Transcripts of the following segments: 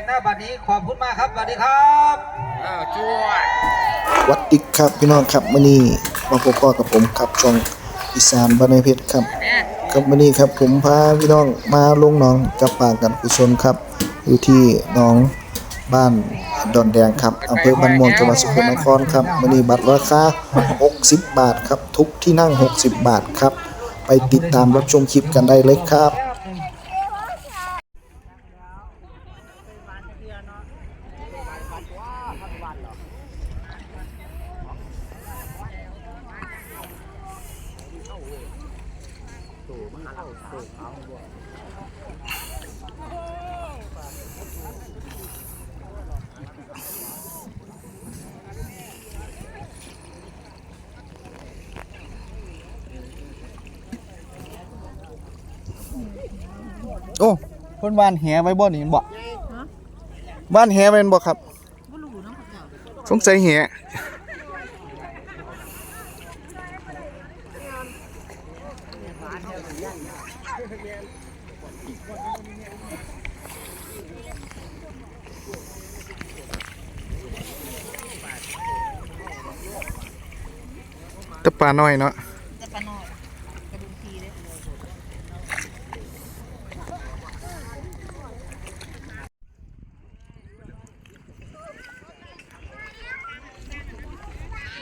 งหน้าบัดนี้ขอบคุณมากครับสวัสดีครับอ้าวจวดวัดดิกครับพี่น้องครับมื้อนี้มาพบพ่อกับผมครับช่องอีสานบ้านในเพชรครับครับมื้อนี้ครับผมพาพี่น้องมาลงหนองจับปากันกุศลครับ อยู่ที่หนองบ้านดอนแดงครับอำเภอบ้านม่วงจังหวัดสกลนครครับมื้อนี้บัตรราคา 60 บาทครับทุกที่นั่ง 60 บาทครับ ไปติดตามรับชมคลิปกันได้เลยครับ โอ้ เพิ่นบ้านแหไว้บ่นี่บ่บ้านแหไว้บ่ครับสงสัยแหแตะปลาน้อยเนาะ จะปลาหน่อยกระดุมทีเลย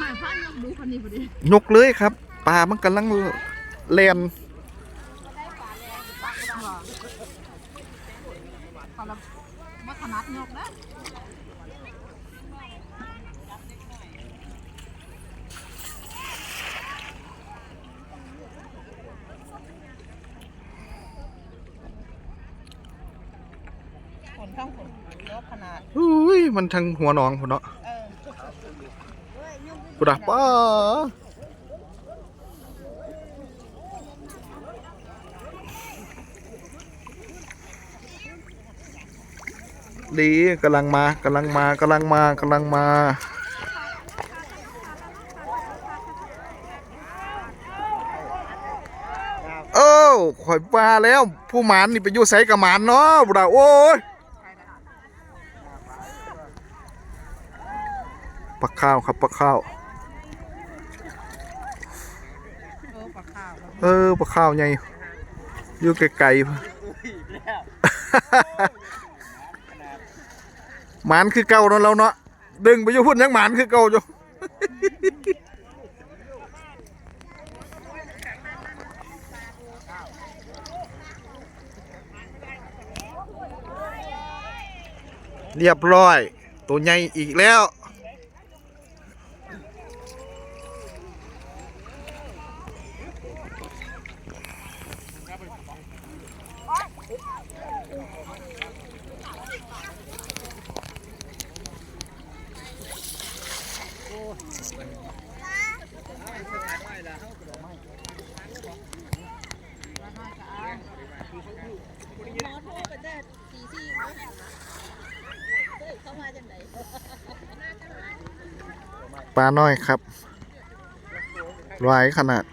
หายพันยัง ดูคนนี้พอดียกเลยครับปลามันกำลังแล่นพอเราว่าขนาดยกนะผลข้างผลยกขนาด อุ้ยมันทางหัวหนองพุ่นเนาะ เออ กูดักป้าดีกำลังมากำลังมากำลังมากำลังมาเอ้าข่อยปลาแล้ว ผู้หมานนี่ไปอยู่ไสกับหมานเนาะบุดาโอ้ย ปลาข้าวครับปลาข้าว เออปลาข้าวแล้วเออปลาข้าวใหญ่อยู่ไกลๆหมานคือเก่าเนาะเราเนาะดึงไปอยู่พุ่นยังหมานคือเก่าอยู่เรียบร้อย ตัวใหญ่อีกแล้ว ปลาน้อยครับหลายขนาด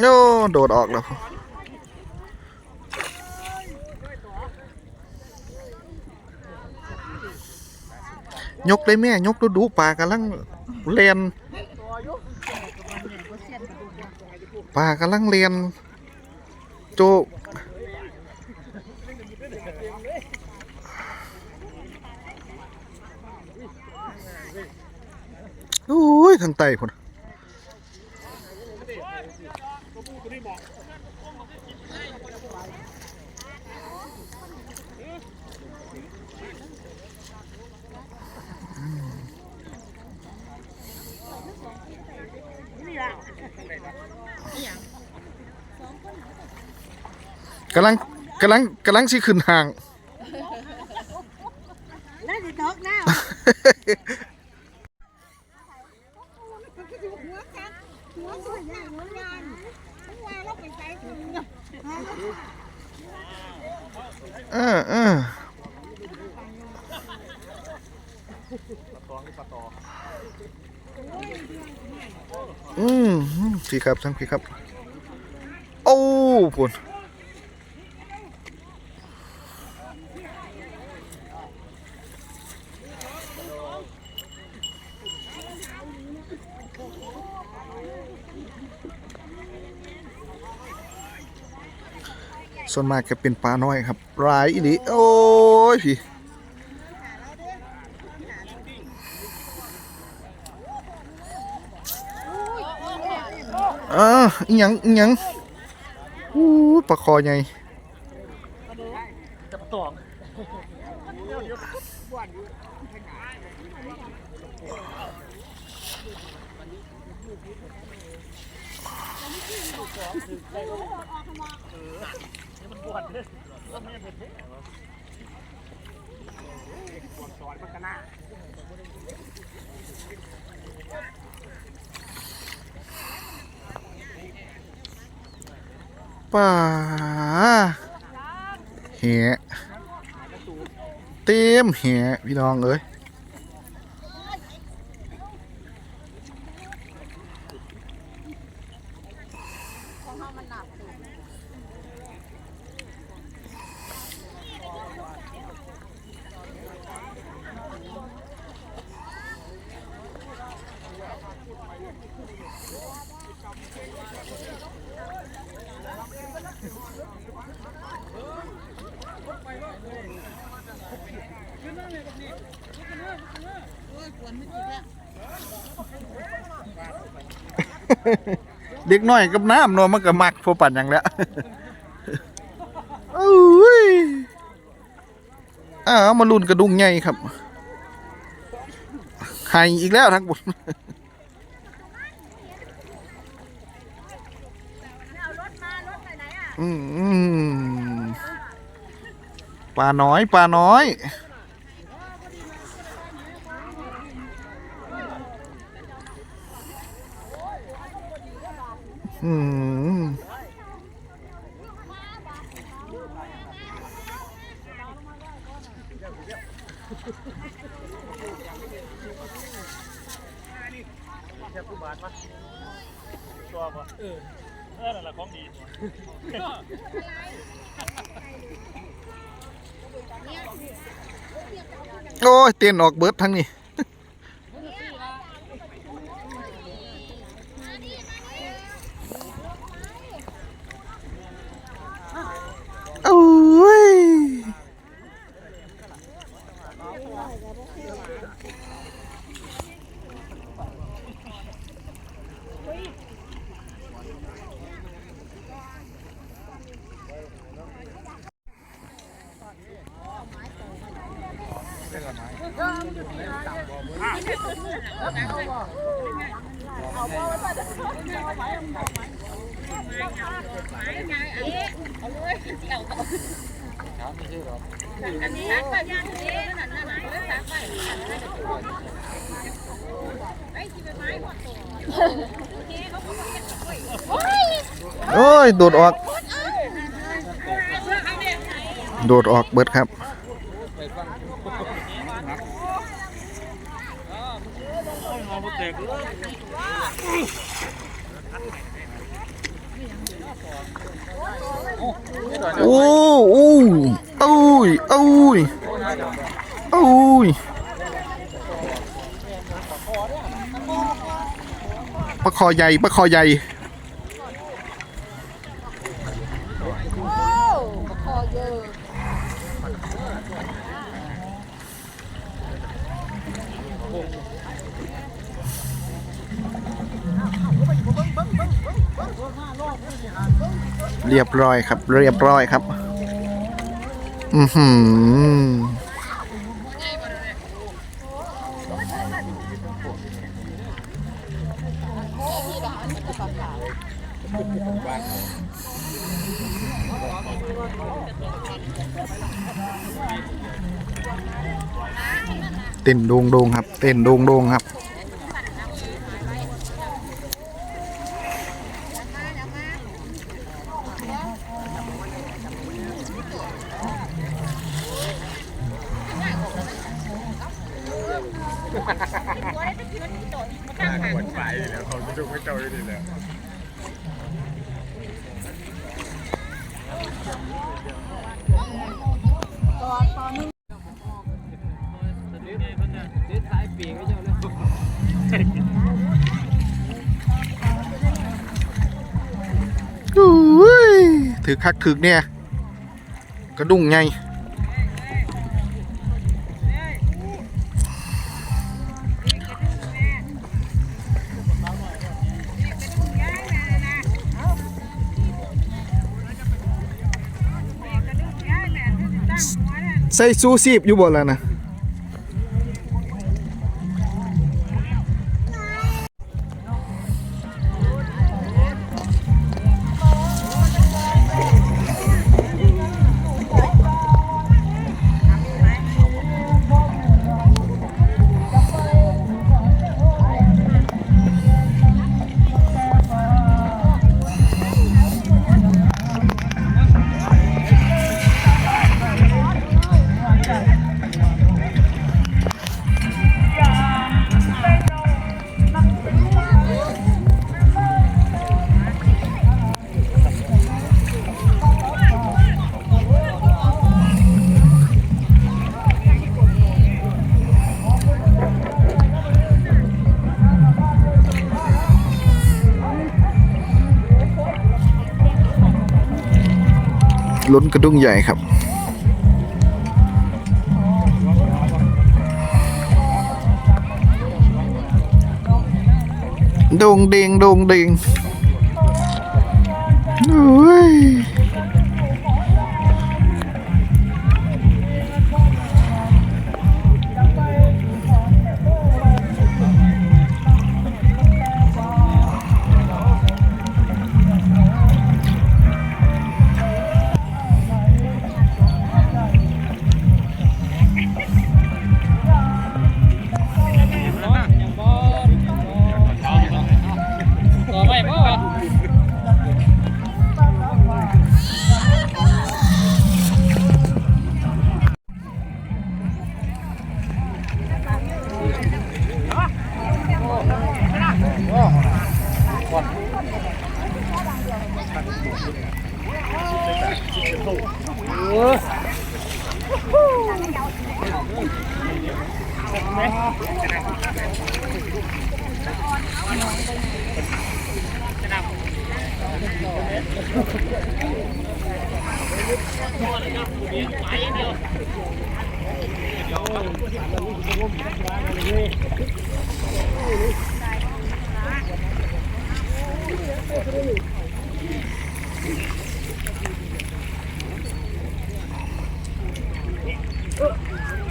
โอ้โดดออกแล้วยกเลยแม่ ยกดูดูปลากำลังเลียนปลากำลังเลียนโจโอ้ยทางใต้พุ่น กำลังกำลังกำลังสิขึ้นห่าง แล้วจะตกน้ำหัวกันหัวสวยใหญ่หัวยานหัวเราไปใจถึงเนาะเออเอออืมพี่ครับทั้งพี่ครับ โอ้ปุ่น ส่วนมากจะเป็นปลาน้อยครับร้ายอีหลีโอ้ยพี่อ่าอิหยังอิหยังอู้ปลาคอใหญ่ ปวดเลยปวดสอนมันกันหน้าป่าเหี้ยเต็มเหี้ยพี่น้องเอ้ย เด็กน้อยกับน้ำเนอะมันก็มักพอปั่นอย่างแล้วเอ้ยอ้าวมาลุ่นกระดุงใหญ่ครับหายอีกแล้วทั้งหมดอืมปลาน้อยปลาน้อย โอ้ยเตียนออกเบิดทั้งนี้ อันนี้ค่ะย่างนี้ โอ้ย โดดออก โดดออกเบิดครับโอ้โอ้โอ้ยโอ้ย อ้ยปลาคอใหญ่ปลาคอใหญ่เรียบร้อยครับ เรียบร้อยครับ อือหือ เต้นโดงโดงครับ เต้นโดงโดงครับ ถือคักถือเนี่ยกระดุ่งไงใส่ซูซีบอยู่บ่แล้วนะ ล้นกระดุ้งใหญ่ครับ โดงเดงโดงเดงโอ้ย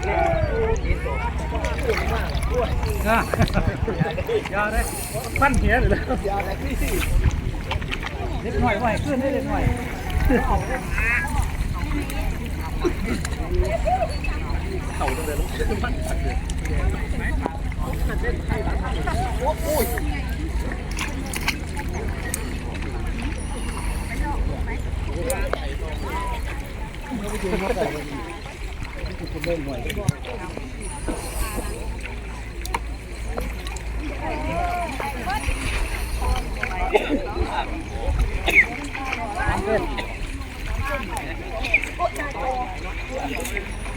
Yeah. ปั้นเหี้ยเลยเล็กหน่อยไหวขึ้นได้เล็กหน่อย เ อ้ยบาดน่ะ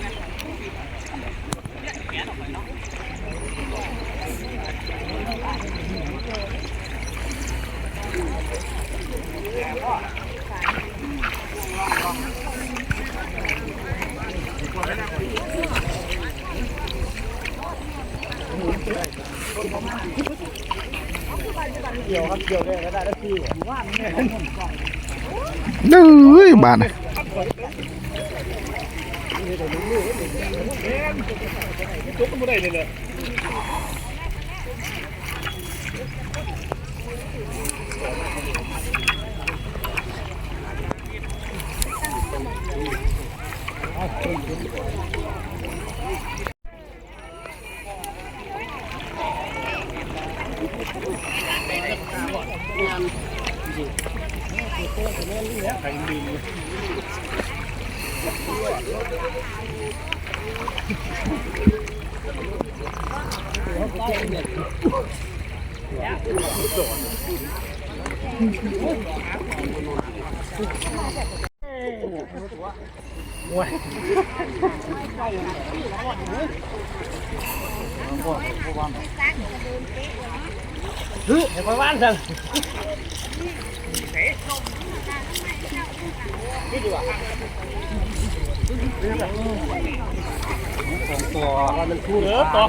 เฮ้ยประมาณสั่งเออตอก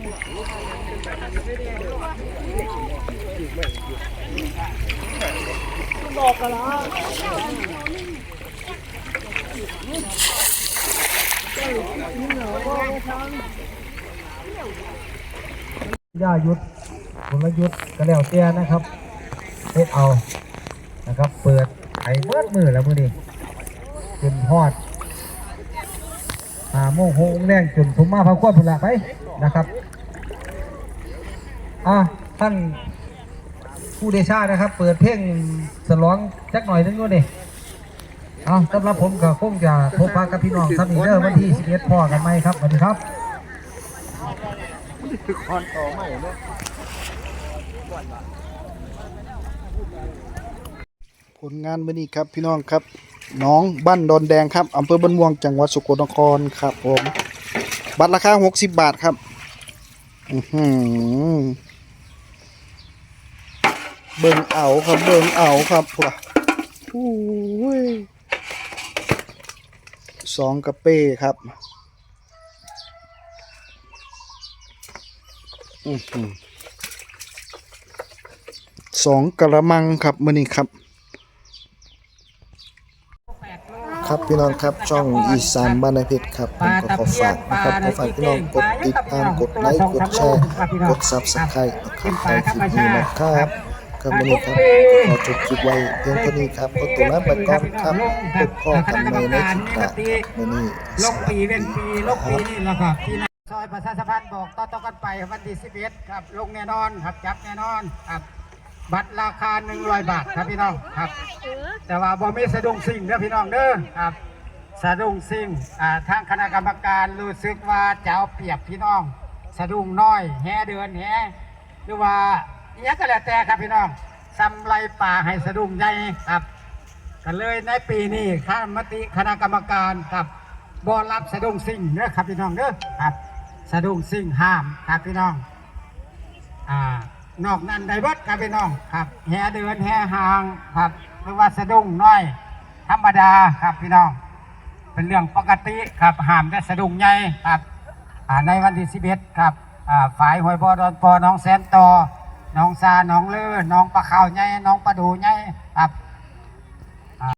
บยางเลยย่ายุทธกลยุทธก็แล้วแต่นะครับเฮ็เอานะครับ เปิดไอ้เมื่อมือแล้วมือนี้จนฮอดหาโมงหงแรงจนสมมาพระควบพุ่นละไปนะครับ อะท่านผู้เดชานะครับ เปิดเพลงสลองจักหน่อยนึงด้วยนี่เอาสำหรับผมก็คงจะพบปะกับพี่น้องครับอีกเด้อวันที่11พ่อกันไหมครับสวัสดีครับผลงานมื้อนี้ครับพี่น้องครับน้องบ้านดอนแดงครับอำเภอบ้านม่วงจังหวัดสกลนครครับผมบัตรราคา 60 บาทครับ อือหือ เบิ่งเอาครับเบิ่งเอาครับพวกโอ้ยสองกระเป้ครับอือหือสองกระมังครับมื้อนี้ครับ ครับพี่น้องครับช่องอีสานบ้านนาเพชรครับผมก็ขอฝากนะครับขอฝากพี่น้องกดติดตามกดไลค์กดแชร์กดซับสไครต์นะครับใต้คลิปนี้นะครับ ครับวันนี้ครับขอจบคลิปไว้เพียงเท่านี้ครับขอตัวลาไปก่อนครับพบพ่อกันใหม่ในคลิปหน้าวันนี้ลกปีเป็นปีลกปีนี่แหละครับซอยประชาสัมพันธ์บอกต่อๆกันไปวันที่11ครับลงแน่นอนครับจับแน่นอนครับบัตรราคา100บาทครับพี่น้องครับ แต่ว่าบ่มีสะดุ้งสิ่งเด้อพี่น้องเด้อครับสะดุ้งสิ่งอ่าทางคณะกรรมการรู้สึกว่าจะเอาเปรียบพี่น้อง สะดุ้งน้อยแห่เดือนแห่หรือว่า อหยังก็แล้วแต่ครับพี่น้องซำไรป่าให้สะดุ้งใหญ่ครับก็เลยในปีนี้ข้ามติคณะกรรมการครับบ่รับสะดุ้งสิ่งเด้อครับพี่น้องเด้อครับสะดุ้งสิ่งห้ามครับพี่น้องอ่านอกนั้นได้เบิดครับพี่น้องครับแห่เดินแห่หางครับหรือว่าสะดุ้งน้อย ธรรมดาครับพี่น้อง เป็นเรื่องปกติครับห้ามแต่สะดุ้งใหญ่ครับอ่าในวันที่11ครับอ่าฝ่ายหวยบอดอนปอน้องแสนต่อ น้องซาน้องเลือน้องปลาขาวไงน้องปลาดูไงครับ